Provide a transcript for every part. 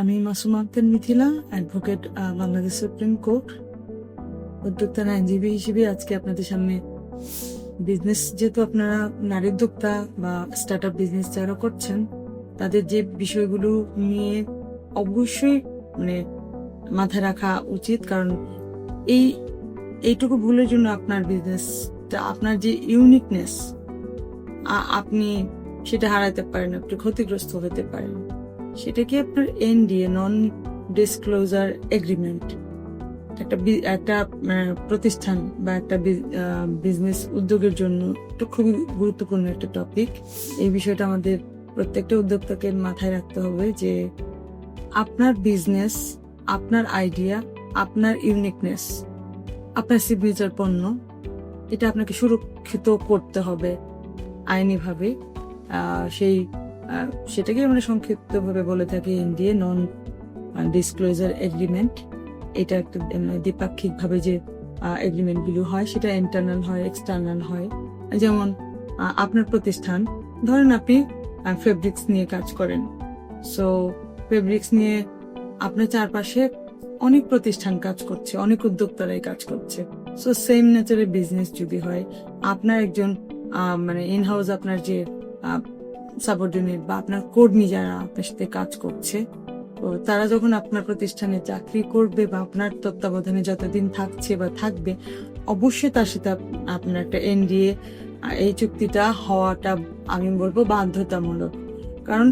আমি Masuma Akter Mithila advocate Bangladesh supreme court উদ্যোক্তা আইনজীবী হিসেবে আজকে আপনাদের সামনে বিজনেস যেহেতু আপনারা নারী উদ্যোক্তা বা স্টার্ট আপ বিজনেস যারা করছেন, তাদের যে বিষয়গুলো নিয়ে অবশ্যই মানে মাথায় রাখা উচিত। কারণ এই, এইটুকু ভুলের জন্য আপনার বিজনেসটা আপনার যে ইউনিকনেস আপনি সেটা হারাতে পারেন আপনি ক্ষতিগ্রস্ত হতে পারেন। সেটা কি আপনার এনডিএ নন ডিসক্লোজার এগ্রিমেন্ট একটা একটা প্রতিষ্ঠান বা একটা বিজনেস উদ্যোগের জন্য এটা খুবই গুরুত্বপূর্ণ একটা টপিক এই বিষয়টা আমাদের প্রত্যেকটা উদ্যোক্তাকে মাথায় রাখতে হবে যে আপনার বিজনেস আপনার আইডিয়া আপনার ইউনিকনেস আপনার সিগনেচার পণ্য, এটা আপনাকে সুরক্ষিত করতে হবে আইনিভাবে। সেই সেটাকে আমরা সংক্ষিপ্তভাবে বলে থাকি ইন্ডিয়া নন ডিসক্লোজার এগ্রিমেন্ট এটা একটা মানে দ্বিপাক্ষিক ভাবে যে এগ্রিমেন্টগুলো হয়, সেটা ইন্টারনাল হয় এক্সটার্নাল হয়। যেমন আপনার প্রতিষ্ঠান, ধরেন আপনি ফেব্রিক্স নিয়ে কাজ করেন। সো ফেব্রিক্স নিয়ে আপনার চারপাশে অনেক প্রতিষ্ঠান কাজ করছে, অনেক উদ্যোক্তারাই কাজ করছে। সো সেম নেচারের বিজনেস যদি হয়, আপনার একজন মানে ইন হাউস আপনার যে সাবঅর্ডিনেট বা আপনার কর্মী যারা আপনার সাথে কাজ করছে, তো তারা যখন আপনার প্রতিষ্ঠানে চাকরি করবে বা আপনার তত্ত্বাবধানে যতদিন থাকছে বা থাকবে, অবশ্যই তার সাথে আপনার একটা এনডিএ এই চুক্তিটা হওয়াটা আমি বলব বাধ্যতামূলক। কারণ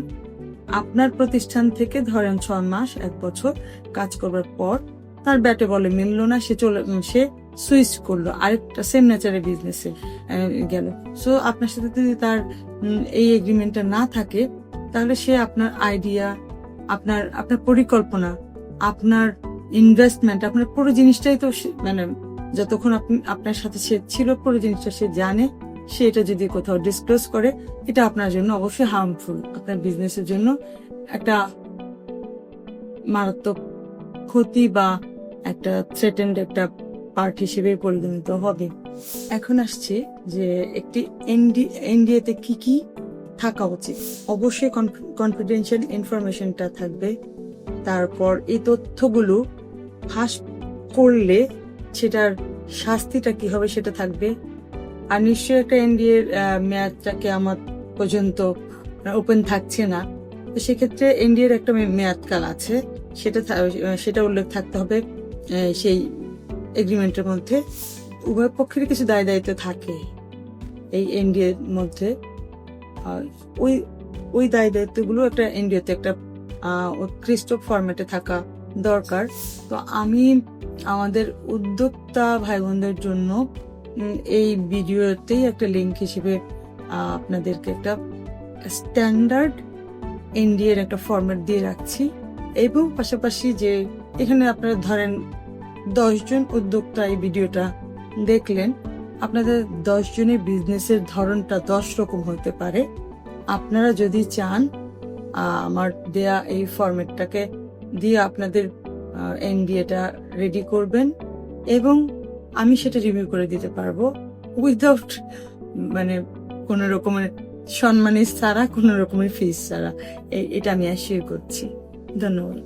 আপনার প্রতিষ্ঠান থেকে ধরেন ছয় মাস, এক বছর কাজ করবার পর তার ব্যাটে বলে মিললো না, সে চলে, সে সুইচ করল, আরেকটা সেম নেচারের বিজনেসে গেল। সো আপনার সাথে যদি তার এই এগ্রিমেন্টটা না থাকে, তাহলে সে আপনার আইডিয়া আপনার আপনার পরিকল্পনা, আপনার ইনভেস্টমেন্ট আপনার পুরো জিনিসটাই তো মানে যতক্ষণ আপনি আপনার সাথে সে ছিল, পুরো জিনিসটা সে জানে, সে এটা যদি কোথাও ডিসক্লোজ করে, এটা আপনার জন্য অবশ্যই হার্মফুল আপনার বিজনেসের জন্য একটা মারাত্মক ক্ষতি বা একটা থ্রেটেন্ড একটা পার্ট হিসেবে পরিগণিত হবে। এখন আসছে যে একটি এনডিএতে কি কি থাকা উচিত। অবশ্যই কনফিডেন্সিয়াল ইনফরমেশনটা থাকবে। তারপর এই তথ্যগুলো ফাঁস করলে সেটার শাস্তিটা কি হবে সেটা থাকবে। আর নিশ্চয়ই একটা এনডিএ মেয়াদটাকে আমার পর্যন্ত ওপেন থাকছে না। তো সেক্ষেত্রে এনডিএর একটা মেয়াদকাল আছে। সেটা সেটা উল্লেখ থাকতে হবে সেই এগ্রিমেন্টের মধ্যে উভয় পক্ষের কিছু দায় দায়িত্ব থাকে এই এনডিএ মধ্যে। ওই ওই দায় দায়িত্বগুলো একটা এনডিওতে একটা উৎকৃষ্ট ফরম্যাটে থাকা দরকার। তো আমি আমাদের উদ্যোক্তা ভাই বোনদের জন্য এই ভিডিওতেই একটা লিঙ্ক হিসেবে আপনাদেরকে একটা স্ট্যান্ডার্ড এনডিএর একটা ফরম্যাট দিয়ে রাখছি। এবং পাশাপাশি যে, এখানে আপনারা ধরেন দশজন উদ্যোক্তা এই ভিডিওটা দেখলেন। আপনাদের দশ জনের বিজনেসের ধরনটা দশ রকম হতে পারে। আপনারা যদি চান আমার দেয়া এই ফরম্যাটটাকে দিয়ে আপনাদের এনডিএটা রেডি করবেন এবং আমি সেটা রিভিউ করে দিতে পারব উইদাউট মানে কোন রকমের সম্মানের ছাড়া, কোন রকমের ফিস ছাড়া। এটা আমি অ্যাসিওর করছি। ধন্যবাদ।